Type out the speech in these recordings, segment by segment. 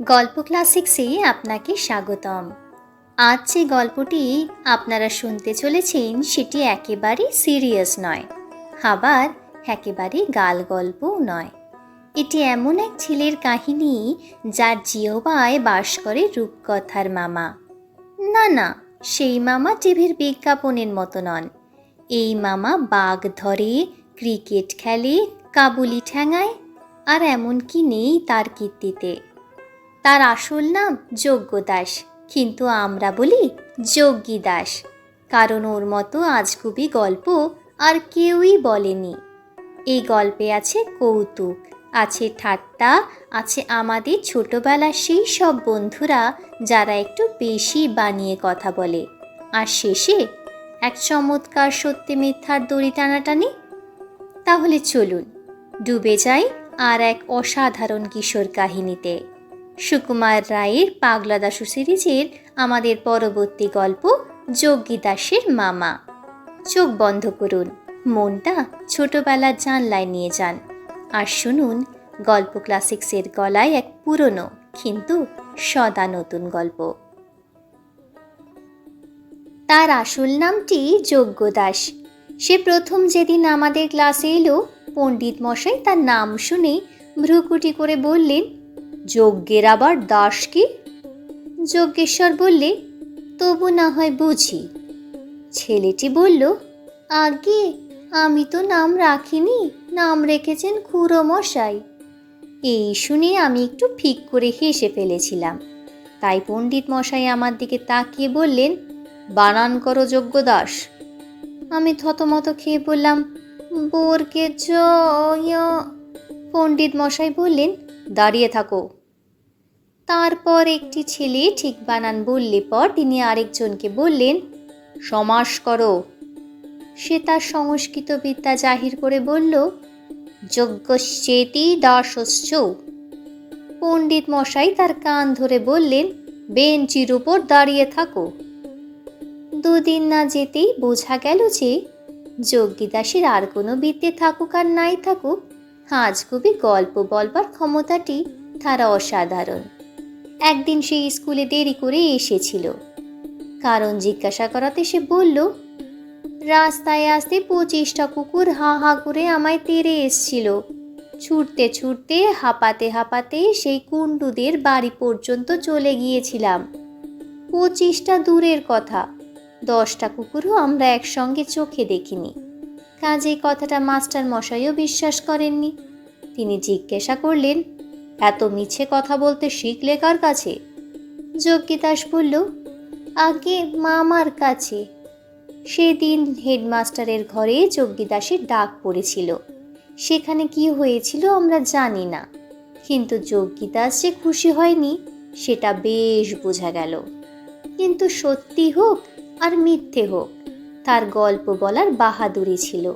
গল্প ক্লাসিক্সে আপনাকে স্বাগতম। আজ যে গল্পটি আপনারা শুনতে চলেছেন সেটি একেবারে সিরিয়াস নয়, আবার একেবারে গাল গল্পও নয়। এটি এমন এক ছেলের কাহিনী যার জিহবায় বাস করে রূপকথার মামা। না না, সেই মামা টিভির বিজ্ঞাপনের মতো নন। এই মামা বাঘ ধরে, ক্রিকেট খেলে, কাবুলি ঠ্যাঙায় আর এমনকি নেই তার কীর্তিতে। তার আসল নাম যজ্ঞ দাস কিন্তু আমরা বলি যজ্ঞী দাস কারণ ওর মতো আজগুবি গল্প আর কেউই বলেনি। এই গল্পে আছে কৌতুক, আছে ঠাট্টা, আছে আমাদের ছোটবেলার সেই সব বন্ধুরা যারা একটু বেশি বানিয়ে কথা বলে। আর শেষে এক চমৎকার সত্যি মিথ্যার দড়ি টানাটানি? তাহলে চলুন, ডুবে যাই আর এক অসাধারণ কিশোর কাহিনীতে। সুকুমার রায়ের পাগলা দাসু সিরিজের আমাদের পরবর্তী গল্প যজ্ঞী দাসের মামা। চোখ বন্ধ করুন, মনটা ছোটবেলার জানলায় নিয়ে যান। আর শুনুন, গল্প ক্লাসিক্সের গলায় এক পুরনো, কিন্তু সদা নতুন গল্প। তার আসল নামটি যজ্ঞ দাস। সে প্রথম যেদিন আমাদের ক্লাসে এলো, পণ্ডিত মশাই তার নাম শুনে ভ্রুকুটি করে বললেন যজ্ঞের আবার দাস কি? যজ্ঞেশ্বর বললে, তবু না হয় বুঝি। ছেলেটি বলল আগে আমি তো নাম রাখিনি, নাম রেখেছেন খুড়ো মশাই। এই শুনে আমি একটু ফিক করে হেসে ফেলেছিলাম। তাই পণ্ডিত মশাই আমার দিকে তাকিয়ে বললেন, বানান করো যজ্ঞ দাস। আমি থতমত খেয়ে বললাম, বোরকে পণ্ডিত মশাই বললেন দাঁড়িয়ে থাকো। তারপর একটি ছেলে ঠিক বানান বললে পর তিনি আরেকজনকে বললেন, সমাস করো। সে তার সংস্কৃত বিদ্যা জাহির করে বলল, যজ্ঞশ্চেতি দাসশ্চ। পণ্ডিত মশাই তার কান ধরে বললেন, বেঞ্চির উপর দাঁড়িয়ে থাকো। দুদিন না যেতেই বোঝা গেল যে, যজ্ঞিদাসের আর কোনো বিদ্যে থাকুক আর নাই থাকুক আজগুবি গল্প বলবার ক্ষমতাটি তারা অসাধারণ। একদিন সে স্কুলে দেরি করে এসেছিল। কারণ জিজ্ঞাসা করাতে সে বলল, রাস্তায় আসতে পঁচিশটা কুকুর হা হা করে আমায় তেড়ে এসছিল। ছুটতে ছুটতে, হাঁপাতে হাঁপাতে সেই কুণ্ডুদের বাড়ি পর্যন্ত চলে গিয়েছিলাম। পঁচিশটা দূরের কথা, দশটা কুকুরও আমরা একসঙ্গে চোখে দেখিনি। কাজেই কথাটা মাস্টার মশাইও বিশ্বাস করেননি। তিনি জিজ্ঞাসা করলেন, এত মিছে কথা বলতে শিখলে কার কাছে? যজ্ঞিদাস বলল, আগে মামার কাছে। সেদিন হেডমাস্টারের ঘরে যজ্ঞিদাসের ডাক পড়েছিল। সেখানে কি হয়েছিল আমরা জানি না, কিন্তু যজ্ঞিদাস যে খুশি হয়নি, সেটা বেশ বোঝা গেল। কিন্তু সত্যি হোক আর মিথ্যে হোক তার গল্প বলার বাহাদুরি ছিল।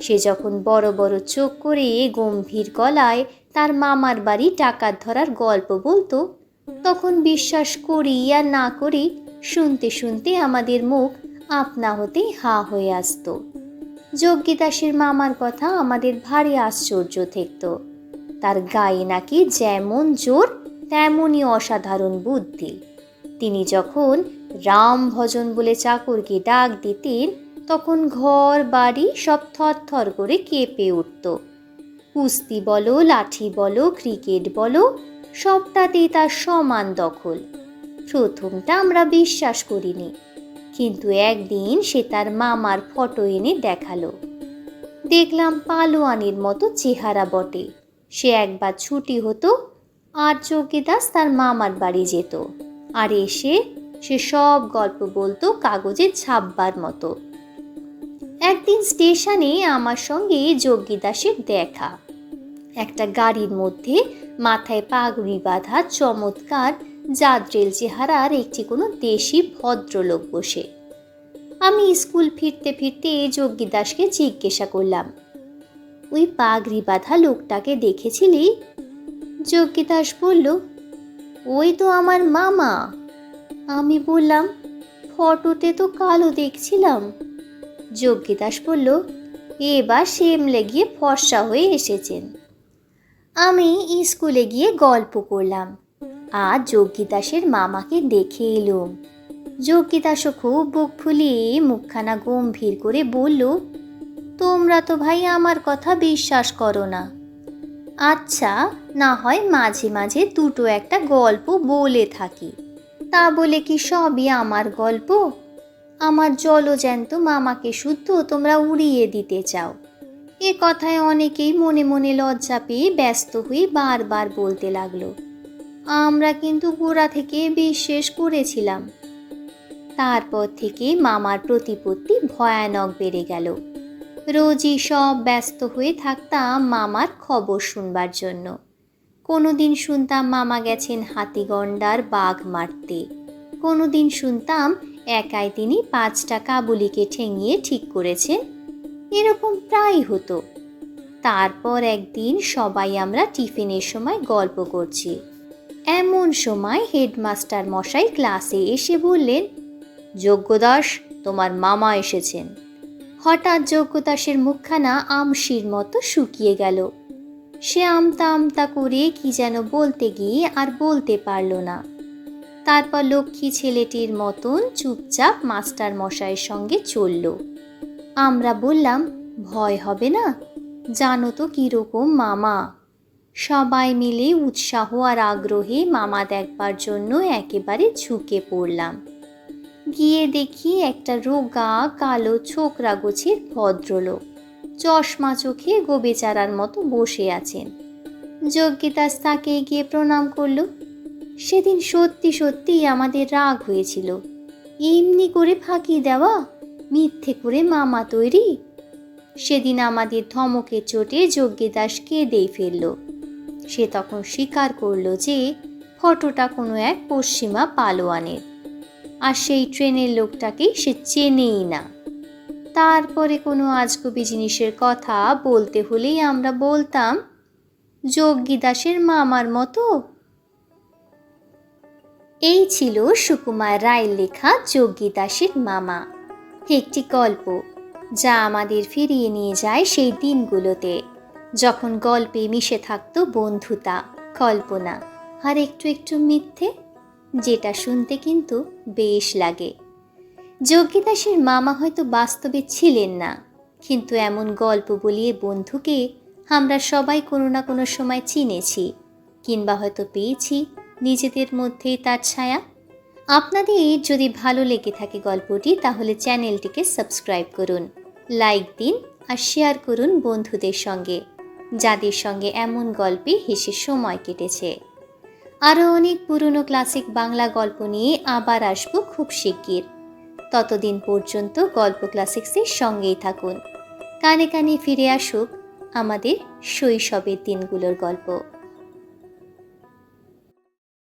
সে যখন বড় বড় চোখ করে গম্ভীর গলায় তার মামার বাড়ি টাকার ধরার গল্প বলতো, তখন বিশ্বাস করি আর না করি শুনতে শুনতে আমাদের মুখ আপনা হতেই হা হয়ে আসতো। যজ্ঞিদাসের মামার কথা আমাদের ভারী আশ্চর্য থেকত তার গায়ে নাকি যেমন জোর, তেমনই অসাধারণ বুদ্ধি। তিনি যখন রাম ভজন বলে চাকরকে ডাক দিতেন, তখন ঘর, বাড়ি সব থর করে কেঁপে উঠত। কুস্তি বলো, লাঠি বলো, ক্রিকেট বলো সবটাতেই তার সমান দখল। প্রথমটা আমরা বিশ্বাস করিনি, কিন্তু একদিন সে তার মামার ফটো এনে দেখাল। দেখলাম পালোয়ানির মতো চেহারা বটে। সে একবার ছুটি হতো আর যোগীদাস তার মামার বাড়ি যেত। আর এসে সে সব গল্প বলতো কাগজে ছাপবার মতো। একদিন স্টেশনে আমার সঙ্গে যজ্ঞিদাসের দেখা। একটা গাড়ির মধ্যে মাথায় পাগড়ি বাঁধা চমৎকার জাদ্রেল চেহারার একটি কোনো দেশি ভদ্রলোক বসে। আমি স্কুল ফিরতে ফিরতে যজ্ঞিদাসকে জিজ্ঞাসা করলাম, ওই পাগড়ি বাঁধা লোকটাকে দেখেছিলি? যজ্ঞিদাস বলল, ওই তো আমার মামা। আমি বললাম, ফটোতে তো কালো দেখছিলাম। যজ্ঞিদাস বলল, এবার সেমলে গিয়ে ফর্সা হয়ে এসেছেন। আমি স্কুলে গিয়ে গল্প করলাম আজ যজ্ঞিদাসের মামাকে দেখে এলুম। যজ্ঞিদাসও খুব বুক ফুলিয়ে মুখখানা গম্ভীর করে বলল, তোমরা তো ভাই আমার কথা বিশ্বাস করো না। আচ্ছা না হয় মাঝে মাঝে দুটো একটা গল্প বলে থাকি। তা বলে কি সবই আমার গল্প? আমার জলজ্যান্ত মামাকে শুদ্ধ তোমরা উড়িয়ে দিতে চাও। এ কথায় অনেকেই মনে মনে লজ্জা পেয়ে ব্যস্ত হয়ে বারবার বলতে লাগল, আমরা কিন্তু গোড়া থেকে বিশ্বাস করেছিলাম। তারপর থেকে মামার প্রতিপত্তি ভয়ানক বেড়ে গেল। রোজই সব ব্যস্ত হয়ে থাকতাম মামার খবর শুনবার জন্য। কোনো দিন শুনতাম মামা গেছেন হাতিগন্ডার বাঘ মারতে। কোনো দিন শুনতাম একাই তিনি পাঁচটা কাবুলিকে ঠেঙিয়ে ঠিক করেছেন। এরকম প্রায় হতো। তারপর একদিন সবাই আমরা টিফিনের সময় গল্প করছি। এমন সময় হেডমাস্টার মশাই ক্লাসে এসে বললেন যোগ্যদাস তোমার মামা এসেছেন। হঠাৎ যোগ্যদাসের মুখখানা আমশির মতো শুকিয়ে গেল। সে আমতা আমতা করে কি যেন বলতে গিয়ে আর বলতে পারল না। তারপর লক্ষ্মী ছেলেটির মতন চুপচাপ মাস্টার মশাইয়ের সঙ্গে চলল। আমরা বললাম, ভয় হবে না, জানো তো কীরকম মামা। সবাই মিলে উৎসাহ আর আগ্রহে মামা দেখবার জন্য একেবারে ঝুঁকে পড়লাম। গিয়ে দেখি একটা রোগা কালো ছোকরা গোছের ভদ্রলোক। চশমা চোখে গোবেচারার মতো বসে আছেন। যজ্ঞিতাস তাকে গিয়ে প্রণাম করল। সেদিন সত্যি সত্যি আমাদের রাগ হয়েছিল। এমনি করে ফাঁকি দেওয়া, মিথ্যে করে মামা তৈরি। সেদিন আমাদের ধমকের চোটে যজ্ঞদাস কেঁদেই ফেলল। সে তখন স্বীকার করল যে, ফটোটা কোনো এক পশ্চিমা পালোয়ানের। আর সেই ট্রেনের লোকটাকে সে চেনেই না। তারপরে কোনো আজগুবি জিনিসের কথা বলতে হলেই আমরা বলতাম যজ্ঞিদাসের মামার মতো। এই ছিল সুকুমার রায়ের লেখা যজ্ঞিদাসের মামা একটি গল্প যা আমাদের ফিরিয়ে নিয়ে যায় সেই দিনগুলোতে, যখন গল্পে মিশে থাকতো বন্ধুতা, কল্পনা, আর একটু একটু মিথ্যে, যেটা শুনতে কিন্তু বেশ লাগে। যজ্ঞিদাসের মামা হয়তো বাস্তবে ছিলেন না। কিন্তু এমন গল্প বলিয়ে বন্ধুকে আমরা সবাই কোনো না কোনো সময় চিনেছি, কিংবা হয়তো পেয়েছি নিজেদের মধ্যেই তার ছায়া। আপনাদের যদি ভালো লেগে থাকে গল্পটি, তাহলে চ্যানেলটিকে সাবস্ক্রাইব করুন, লাইক দিন আর শেয়ার করুন বন্ধুদের সঙ্গে, যাদের সঙ্গে এমন গল্পে হেসে সময় কেটেছে। আরও অনেক পুরনো ক্লাসিক বাংলা গল্প নিয়ে আবার আসব খুব শিগগির। ততদিন পর্যন্ত গল্প ক্লাসিক্সের সঙ্গেই থাকুন। কানে কানে ফিরে আসুক আমাদের শৈশবের দিনগুলোর গল্প।